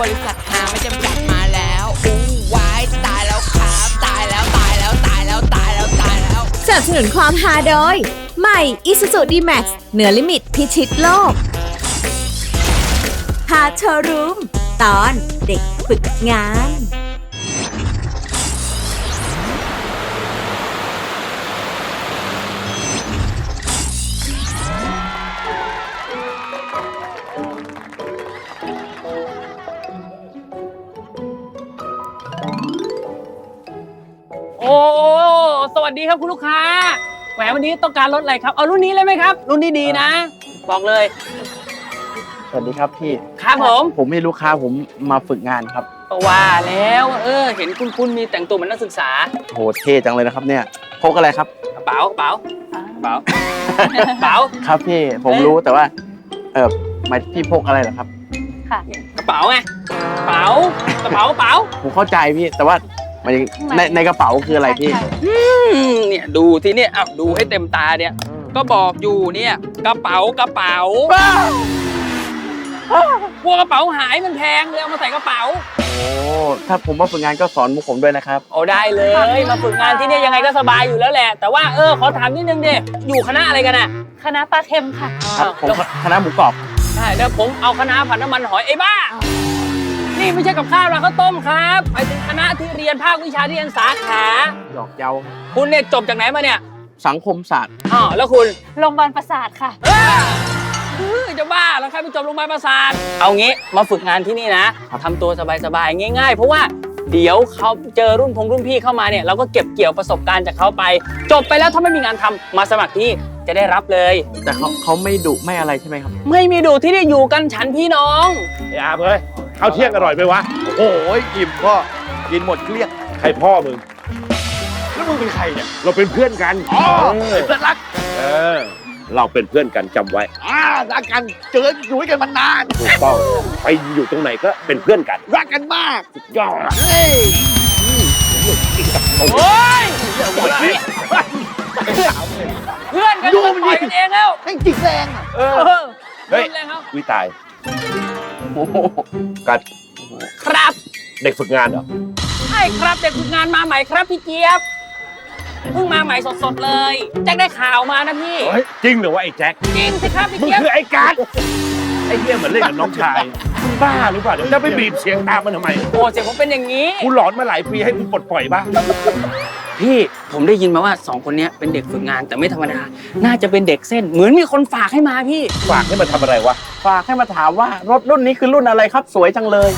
บริษัทหาไม่จำกัดมาแล้วอู้วายตายแล้วครับตายแล้วตายแล้วตายแล้วตายแล้วตายแล้ว สนับสนุนความฮาโดย ใหม่ Isuzu D-Max เหนือลิมิตพิชิตโลกฮาโชว์รูม ตอนเด็กฝึกงาน วัสดีครับคุณลูกค้า แหมวันนี้ต้องการรถอะไรครับ เอารุ่นนี้เลยไหมครับ รุ่นนี้ดีนะ บอกเลย สวัสดีครับพี่ ครับผม ผมมีลูกค้าผมมาฝึกงานครับก็ว่าแล้วเออ เห็นคุณคุณมีแต่งตัวเหมือนนักศึกษาโหเท่จังเลยนะครับเนี่ยพกอะไรครับกระเป๋ากระเป๋ากระเป๋ากระเป๋าครับพี่ผมรู้แต่ว่าเออหมายพี่พกอะไรเหรอครับกระเป๋าไงกระเป๋ากระเป๋ากระเป๋าผมเข้าใจพี่แต่ว่าห มายถึงในในกระเป๋าคืออะไรพี่ อืมเนี่ยดูที่เนี่ยอ้าวดูให้เต็มตาเนี่ย ก็บอกอยู่เนี่ย กระเป๋ากระเป๋ากลัวกระเป๋าหายมันแพงเลยเอามาใส่กระเป๋าโอ้ถ้าผมมาฝึกงานก็สอนมุกผมด้วยนะครับโอ้ได้เลยมาฝึกงานที่นี่ยังไงก็สบายอยู่แล้วแหละ แต่ว่าเออขอถามนิดนึงดิอยู่คณะอะไรกันอะคณะปลาเค็มค่ะครับผมคณะหมูกรอบใช่เดี๋ยวผมเอาคณะผัดน้ำมันหอยไอ้บ้า นี่ไม่ใช่กับข้าวราข้าวต้มครับไปถึงคณะที่เรียนภาควิชาที่เรียนสาขา หยอกเยาคุณเนี่ยจบจากไหนมาเนี่ยสังคมศาสตร์อ๋อแล้วคุณโรงพยาบาลประสาทค่ะเออเออจะบ้าแล้วใครไปจบโรงพยาบาลประสาทเอางี้มาฝึกงานที่นี่นะทำตัวสบายๆง่าย ๆ เพราะว่าเดี๋ยวเขาเจอรุ่นพงรุ่นพี่เข้ามาเนี่ยเราก็เก็บเกี่ยวประสบการณ์จากเขาไป จบไปแล้วถ้าไม่มีงานทำมาสมัครที่จะได้รับเลย แต่เขาเขาไม่ดุไม่อะไรใช่ไหมครับ ไม่มีดูที่ได้อยู่กันฉันพี่น้อง อย่าเอ้ย ข้าวเที่ยงอร่อยไหมวะ โอ้ยอิ่มพ่อกินหมดเกลี้ยงใครพ่อมึง แล้วมึงเป็นใครเนี่ยเราเป็นเพื่อนกันอ๋อเออเพื่อนรักเออ เราเป็นเพื่อนกันจำไว้อ่ารักกันเจออยู่ด้วยกันมานาน ถูกต้องไปอยู่ตรงไหนก็เป็นเพื่อนกันรักกันมากยอดเฮ้ยโอ้ยเพื่อนกันดูก็มันปล่อยดิกันเองแล้วแม่งจิกแรงอะเอเอออเฮ้ยเลยครับ วิตาย โอ้โหกัดครับเด็กฝึกงานเหรอใช่ครับเด็กฝึกงานมาใหม่ครับพี่เจี๊ยบเพิ่งมาใหม่สดๆเลยแจ็คได้ข่าวมานะพี่เฮ้ยจริงเหรือว่าไอ้แจ็คจริงสิครับพี่มึงเจี๊ยบคือไอ้กัดไอ้เหี้ยเหมือนเล่นกับน้องชายมึงบ้าหรือเปล่าเดี๋ยวจะไปบีบเสียงตามมันทำไมโอ้เสียงผมเป็นอย่างนี้กูหลอนมาหลายปีให้กูปลดปล่อยบ้าง พี่ผมได้ยินมาว่าสองคนเนี้ยเป็นเด็กฝึกงานแต่ไม่ธรรมดา น่าจะเป็นเด็กเส้น เหมือนมีคนฝากให้มาพี่ ฝากให้มันทำอะไรวะ ฝากให้มาถามว่ารถรุ่นนี้คือรุ่นอะไรครับสวยจังเลย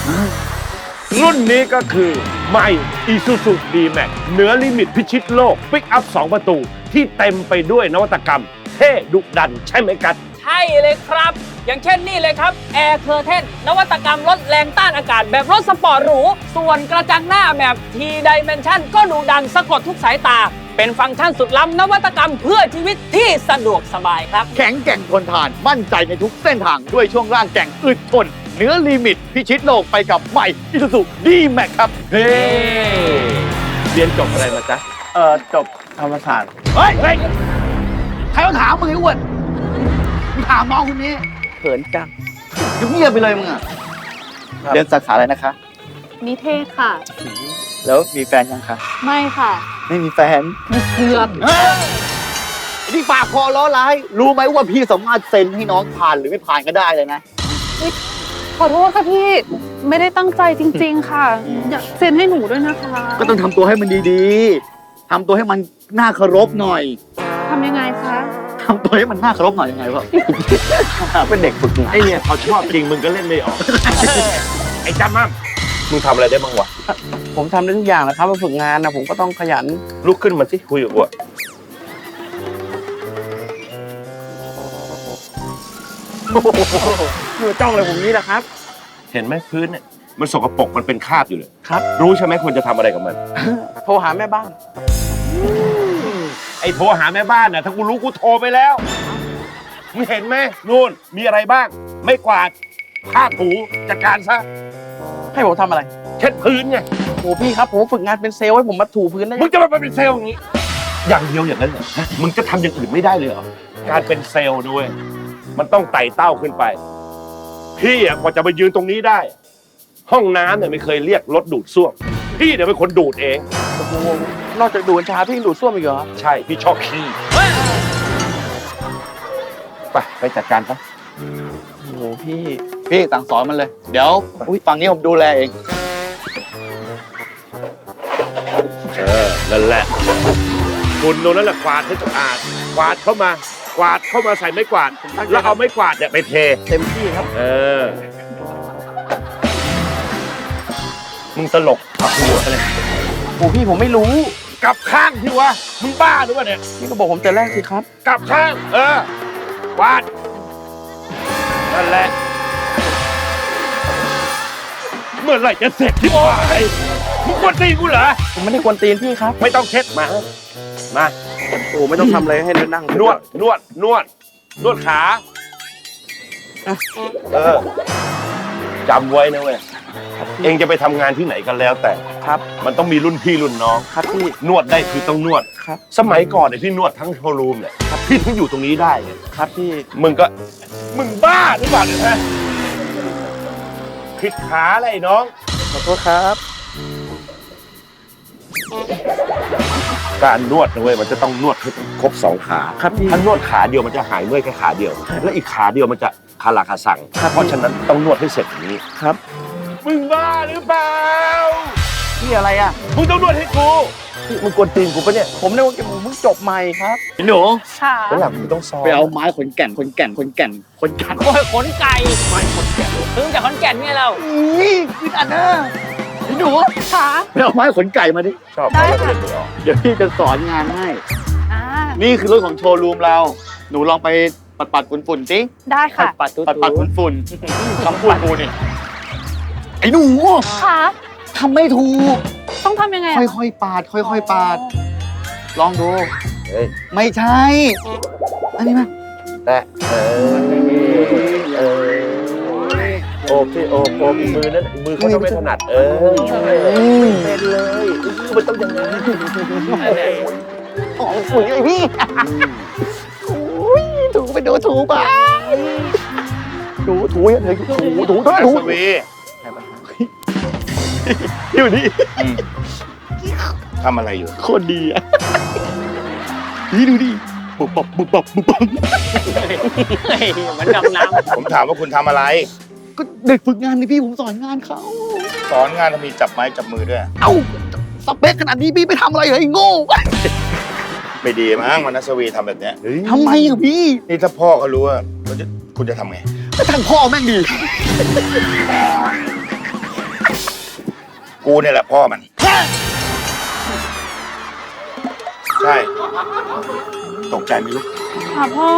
รุ่นนี้ก็คือใหม่ Isuzu D-Max เหนือลิมิตพิชิตโลกปิกอัพ 2 ประตู ที่เต็มไปด้วยนวัตกรรม เท่ดุดันใช่ไหมกัด ใช่เลยครับ อย่างเช่นนี่เลยครับ Air Curtain นวัตกรรมลดแรงต้านอากาศแบบรถสปอร์ตหรู ส่วนกระจังหน้าแบบ T Dimension ก็ดูดันสะกดทุกสายตา เป็นฟังก์ชันสุดล้ำนวัตกรรมเพื่อชีวิตที่สะดวกสบายครับ แข็งแกร่งทนทานมั่นใจในทุกเส้นทางด้วยช่วงล่างแกร่งอึดทนเหนือลิมิตพิชิตโลกไปกับใหม่อิสุสุดีแม็กครับเฮ้เรียนจบอะไรมาจ๊ะเออจบธรรมศาสตร์เฮ้ยเฮ้ยใครเขาถามมึงไอ้อ้วนมึงถามน้องคนนี้ เขินจังอยู่เงียบไปเลยมึงอะครับเรียนสาขาอะไรนะคะ นิเทศค่ะ แล้วมีแฟนยังคะไม่ค่ะไม่มีแฟนมีเสือกเฮ้ยไอ้ที่ปากคอล้อร้าย รู้ไหมว่าพี่สามารถเซ็นให้น้องผ่านหรือไม่ผ่านก็ได้เลยนะขอโทษค่ะพี่ไม่ได้ตั้งใจจริง ๆ ค่ะ อยากเซ็นให้หนูด้วยนะคะ ก็ต้องทำตัวให้มันดีๆทำตัวให้มันน่าเคารพหน่อยทำยังไงคะ ทำตัวให้มันน่าเคารพหน่อยยังไงวะเป็นเด็กฝึกงานไอเนี่ยเขาชอบจริงมึงก็เล่นไม่ออกไอ้จ้ามั่มมึงทำอะไรได้บ้างวะผมทำได้ทุกอย่างแหละครับมาฝึกงานนะผมก็ต้องขยันลุกขึ้นมาสิคุยกับกูอะอยู่จ้องเลยผมนี่แหละครับ เห็นไหมพื้นเนี่ยมันสกปรกมันเป็นคราบอยู่เลยครับ รู้ใช่ไหมควรจะทำอะไรกับมัน โทรหาแม่บ้านไอ้โทรหาแม่บ้านน่ะถ้ากูรู้กูโทรไปแล้วมึงเห็นไหมนู่นมีอะไรบ้าง ไม่กวาดผ้าถูจัดการซะให้ผมทำอะไรเช็ดพื้นไงโอ้พี่ครับผมฝึกงานเป็นเซลล์ให้ผมมาถูพื้นได้มึงจะมาเป็นเซลล์อย่างนี้ อย่างเดียวอย่างนั้นเหรอฮะมึงจะทำอย่างอื่นไม่ได้เลยเหรอการเป็นเซลล์ด้วย มันต้องไต่เต้าขึ้นไป พี่อะกว่าจะมายืนตรงนี้ได้ ห้องน้ำเนี่ยไม่เคยเรียกรถดูดซ่วม พี่เดี๋ยวเป็นคนดูดเอง โอ้โหนอกจากดูดกัญชาพี่ยังดูดส้วมอีกเหรอ ใช่พี่ชอบขี้ไปไปจัดการครับโอ้โหพี่ พี่สั่งสอนมันเลย เดี๋ยวฝั่งนี้ผมดูแลเอง เออนั่นแหละคุณตรงนั้นแหละกวาดให้สะอาดกวาดเข้ามากวาดเข้ามาใส่ไม้กวาด แล้วเอาไม้กวาดเนี่ยไปเท เต็มที่ครับ เออ มึงตลกขับหัวเลยโอ้พี่ผมไม่รู้ กลับข้างที่วะ มึงบ้าหรือเปล่าเนี่ยพี่ก็บอกผมแต่แรกสิครับ กลับข้าง เออ วาด นั่นแหละ เมื่อไหร่จะเสร็จที่บ้านมึงกวนตีนกูเหรอ ผมไม่ได้กวนตีนพี่ครับ ไม่ต้องเช็ดมา มา โอ้ไม่ต้องทำอะไรให้นั่งนวด นวด นวด นวดขา เออ จำไว้นะเว้ยเองจะไปทำงานที่ไหนกันแล้วแต่ ครับมันต้องมีรุ่นพี่รุ่นน้อง ครับพี่นวดได้คือต้องนวด ครับสมัยก่อนเนี่ยพี่นวดทั้งโชว์รูมเนี่ยพี่ถึงอยู่ตรงนี้ได้เนี่ยครับพี่มึงก็ มึงบ้าหรือเปล่าเนี่ยฮะผิดขาอะไรน้อง ขอโทษครับ การนวดนะเว้ยมันจะต้องนวดให้ครบสองขา ครับพี่ ถ้านวดขาเดียวมันจะหายเมื่อยแค่ขาเดียว แล้วอีกขาเดียวมันจะ คาราคาสั่ง ครับ เพราะฉะนั้นต้องนวดให้เสร็จอย่างนี้ ครับมึงบ้าหรือเปล่า พี่อะไรอะ มึงต้องนวดให้กูนี่มึงกวนตีนกูปะเนี่ยผมได้ว่าผมเพิ่งจบใหม่ครับ หนูค่ะแล้วหลังมึงต้องซ้อมไปเอาไม้ขนแก่นขนแก่นขนแก่นขนแก่นโอ้ยขนไก่ไม่ขนแก่นถึงจากขอนแก่นเนี่ยเรานี่คืออันน่ะหนูค่ะไปเอาไม้ขนไก่มาดิชอบได้ค่ะเดี๋ยวพี่จะสอนงานให้ อ่านี่คือรถของโชว์รูมเรา หนูลองไป ปัดปัดฝุ่นฝุ่นๆสิได้ค่ะ ปัดตุ๊ปัดปัดฝุ่นฝุ่นๆคำพูดกูนี่ไอ้หนูค่ะทำไม่ถูก ต้องทำยังไงอะค่อยๆปาด ค่อยๆปาด ลองดู เฮ้ยไม่ใช่ อันนี้มาแต่เออเออโอบสิโอบโอบมือนั้นมือเขาต้องไม่ถนัด เออเป็นเลยมันต้องอย่างนั้นโอ้ฝุ่นไอพี่โอ้ยถูไป ดูถูไปถูถูอย่าเถอะถูถูถูถูสวีอยู่นี่ทำอะไรอยู่ โคตรดีอะนี่ดูดิบุบปับบุบปับบุบปับเฮ้ยเหมือนดำน้ำผมถามว่าคุณทำอะไร ก็เด็กฝึกงานนี่พี่ผมสอนงานเขาสอนงานทำมีจับไม้จับมือด้วย เอ้าสเปคขนาดนี้พี่ไปทำอะไรเหรอไอ้โง่ ไม่ดีมั้งวันนัสวีทำแบบเนี้ยทำไมอะพี่นี่ถ้าพ่อเขารู้ว่าเขาจะคุณจะทำไง ก็ทางพ่อแม่งดี กูเนี่ยแหละพ่อมัน ใช่ ตกใจไหมลูกค่ะพ่อ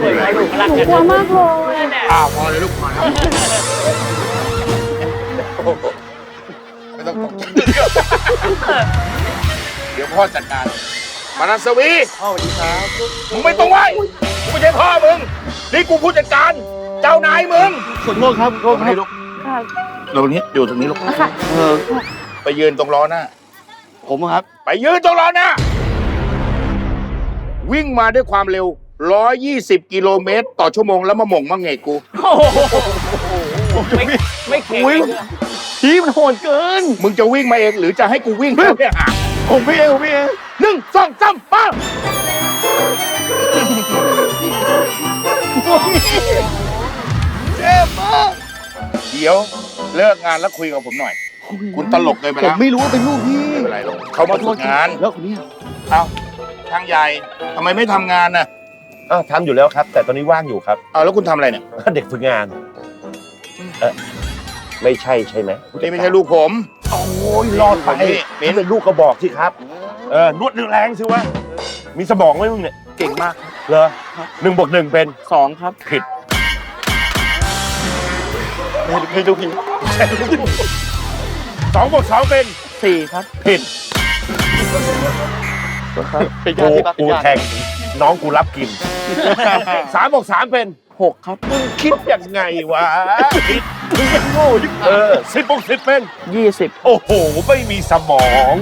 เฮ้ยเขาดูเขารักหนูกันกลัวมากเลยอ้าวพอเลยลูกพอแล้วไม่ต้องตกใจ เดี๋ยวพ่อจัดการ มานัสวีพ่อสวัสดีครับมึงไม่ต้องไหวกูไม่ใช่พ่อมึง นี่กูผู้จัดการ เจ้านายมึงขอโทษครับขอโทษคให้รับลูกค่ะเราตรงนี้อยู่ตรงนี้ลูกค่ะเออไปยืนตรงล้อหน้า ผมอะครับ ไปยืนตรงล้อหน้า วิ่งมาด้วยความเร็ว 120 กิโลเมตร ต่อชั่วโมงแล้วมาหม่งมาเหงกกูโอ้โหไม่ไม่เข็งอุ๊ย พี่มันโหดเกิน มึงจะวิ่งมาเองหรือจะให้กูวิ่งเข้าเนี่ยหา ผมพี่เองผมพี่เองหนึ่งสองสามป้าเจ็บมากเดี๋ยวเลิกงานแล้วคุยกับผมหน่อย คุณตลกเลยไปผแล้มวไม่รู้ว่าเป็นลูกพี่ไม่เป็นไรหรอกเขามาฝึกงาน แล้วคนเนี้ยเอาทางใหญ่ทำไมไม่ทำงานน่ะอ้าวทำอยู่แล้วครับ แต่ตอนนี้ว่างอยู่ครับ เอาแล้วคุณทำอะไรเนี่ยเด็กฝึกงานเออไม่ใช่ใช่ไหมนี่ไม่ใช่ลูกผมโอ้ ยรอดไปนี่มิ้นถ้าเป็นลูกก็บอกสิครับ เออนวดแรงๆสิวะ มีสมองไหมมึงเนี่ย เก่งมากเหรอหนึ่งบวกหนึ่งเป็นสองครับผิด ไม่ไม่รู้พี่สองบวกสองเป็นสี่ครับผิดครับเป็นญากูติที่รักกูญาติแทงน้องกูรับกินสามบวกสามเป็นหกครับ มึงคิดยังไงวะคิด มึงยังโง่ยิ่งเออสิบบวกสิบเป็น ยี่สิบโอ้โห ไม่มีสมอง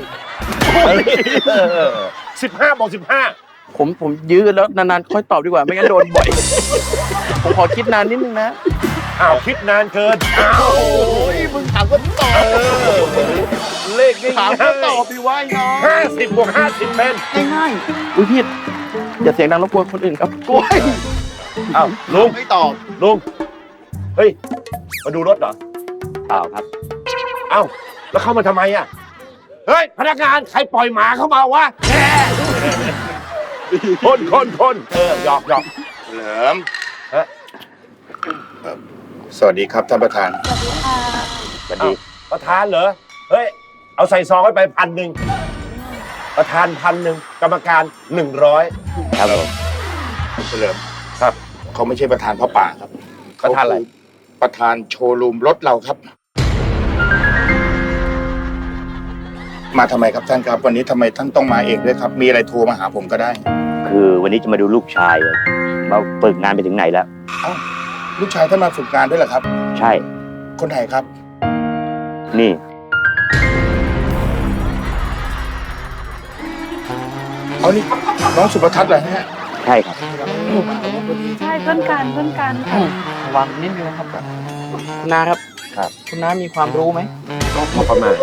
สิบห้าบอกสิบห้าผมผมยื้อแล้วนานๆค่อยตอบดีกว่าไม่งั้นโดนบ่อย ผมขอคิดนานนิดนึงนะ อ้าวคิดนานเกิน อ้าวโอ้ยมึงถามก็ตอบเลขง่ายถามก็ตอบดีว่าน้องห้าสิบบวกห้าสิบเป็นง่ายๆอุ้ยพี่อย่าเสียงดังรบกวนคนอื่นครับกล้วยอ้าวลุงไม่ตอบลุงเฮ้ย มาดูรถเหรอเปล่าครับ เอ้าแล้วเข้ามาทำไมอะ เฮ้ย พนักงานใครปล่อยหมาเข้ามาวะแหมคนคนคนเออหยอกหยอกเหลิมฮะเอ่อสวัสดีครับท่านประธาน สวัสดีประธานเหรอ เฮ้ย เอาใส่ซองไว้ไปพันหนึ่งประธานพันหนึ่งกรรมการหนึ่งร้อยครับผม เฉลิมครับ เขาไม่ใช่ประธานพ่อป่าครับประธานอะไร เขคื ประธานโชว์รูมรถเราครับ มาทำไมครับท่านครับ วันนี้ทำไมท่านต้องมาเองด้วยครับ มีอะไรโทรมาหาผมก็ได้คือวันนี้จะมาดูลูกชายอะมาฝึกงานไปถึงไหนแล้วลูกชายท่านมาฝึกงานด้วยเหรอครับ ใช่ คนไหนครับ นี่ เอานี่น้องสุภทัศน์เหรอฮะ ใช่ครับ ใช่เพื่อนกันเพื่อนกันค่ะระ วังนิดนึงนะครับคุณน้าครับ ครับ คุณน้ามีความรู้ไหม ก็พอประมาณ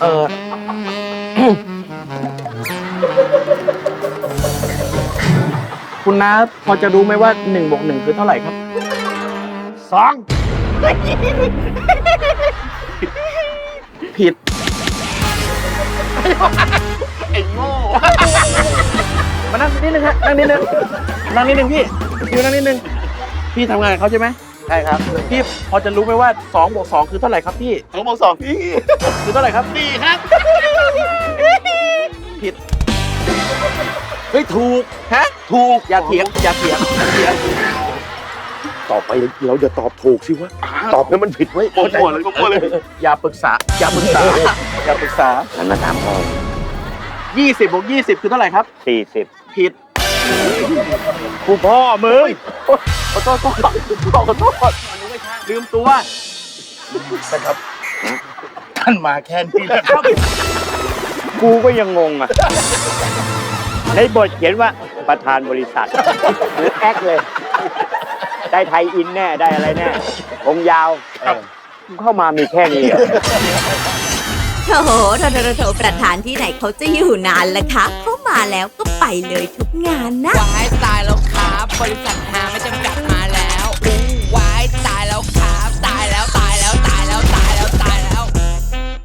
เออ คุณน้าพอจะรู้ไหมว่าหนึ่งบวกหนึ่งคือเท่าไหร่ครับ สองผิดมานั่งนิดนึงฮะนั่งนิดนึงนั่งนิดนึงพี่พี่นั่งนิดนึง พี่ทำงานกับเขาใช่ไหมใช่ครับพี่พอจะรู้ไหมว่า2บวก2คือเท่าไหร่ครับพี่สองบวกสองพี่คือเท่าไหร่ครับสี่ครับผิดเฮ้ยถูกฮะถูกอย่าเถียงอย่าเถียงอย่าเถียงต่อไปเราจะตอบถูกสิวะตอบให้มันผิดไว้เข้าใจเลยก็เลยอย่าปรึกษาอย่าปรึกษาอย่าปรึกษานั้นมาถามพ่อ20บวก20 คือเท่าไหร่ครับสี่สิบผิด กูพ่อมึงขอโทษขอโทษขอโทษลืมตัวนะครับท่านมาแค่นี้นะครับกูก็ยังงงอะ ในบทเขียนว่าประธานบริษัทหรือแอคเลย ได้ไทยอินแน่ ได้อะไรแน่องค์ยาว เข้ามามีแค่นี้เหรอโถ โถโถโถโถประธานที่ไหนเขาจะอยู่นานล่ะคะเขามาแล้วก็ไปเลยทุกงานนะวายตายแล้วครับบริษัท